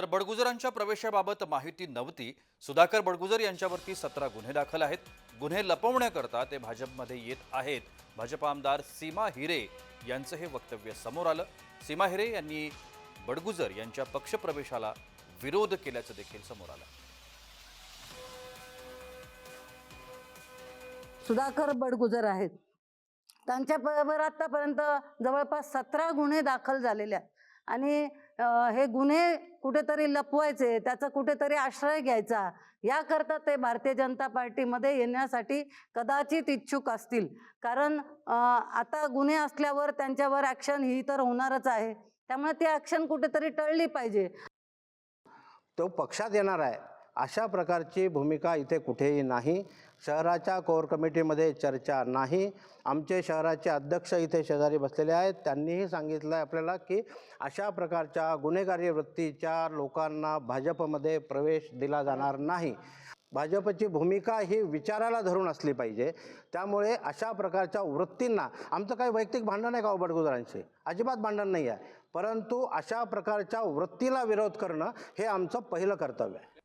तर बडगुजरांच्या प्रवेशाबाबत माहिती नव्हती. सुधाकर बडगुजर यांच्यावरती सतरा गुन्हे दाखल आहेत. गुन्हे लपवण्याकरता ते भाजपमध्ये येत आहेत. भाजप आमदार सीमा हिरे यांचं हे वक्तव्य समोर आलं. सीमा हिरे यांनी बडगुजर यांच्या पक्षप्रवेशाला विरोध केल्याचं देखील समोर आलं. सुधाकर बडगुजर आहेत. त्यांच्याबरोबर आतापर्यंत जवळपास सतरा गुन्हे दाखल झालेले आहेत. आणि हे गुन्हे कुठेतरी लपवायचे त्याचा कुठेतरी आश्रय घ्यायचा याकरता ते भारतीय जनता पार्टीमध्ये येण्यासाठी कदाचित इच्छुक असतील. कारण आता गुन्हे असल्यावर त्यांच्यावर ॲक्शन ही तर होणारच आहे. त्यामुळे ती ॲक्शन कुठेतरी टळली पाहिजे. तो पक्षात येणार आहे. अशा प्रकारची भूमिका इथे कुठेही नाही. शहराच्या कोर कमिटीमध्ये चर्चा नाही. आमचे शहराचे अध्यक्ष इथे शेजारी बसलेले आहेत. त्यांनीही सांगितलं आहे आपल्याला की अशा प्रकारच्या गुन्हेगारी वृत्तीच्या लोकांना भाजपमध्ये प्रवेश दिला जाणार नाही. भाजपची भूमिका ही विचाराला धरून असली पाहिजे. त्यामुळे अशा प्रकारच्या वृत्तींना आमचं काही वैयक्तिक भांडण आहे का हो बडगुजरांशी? अजिबात भांडण नाही आहे. परंतु अशा प्रकारच्या वृत्तीला विरोध करणं हे आमचं पहिलं कर्तव्य आहे.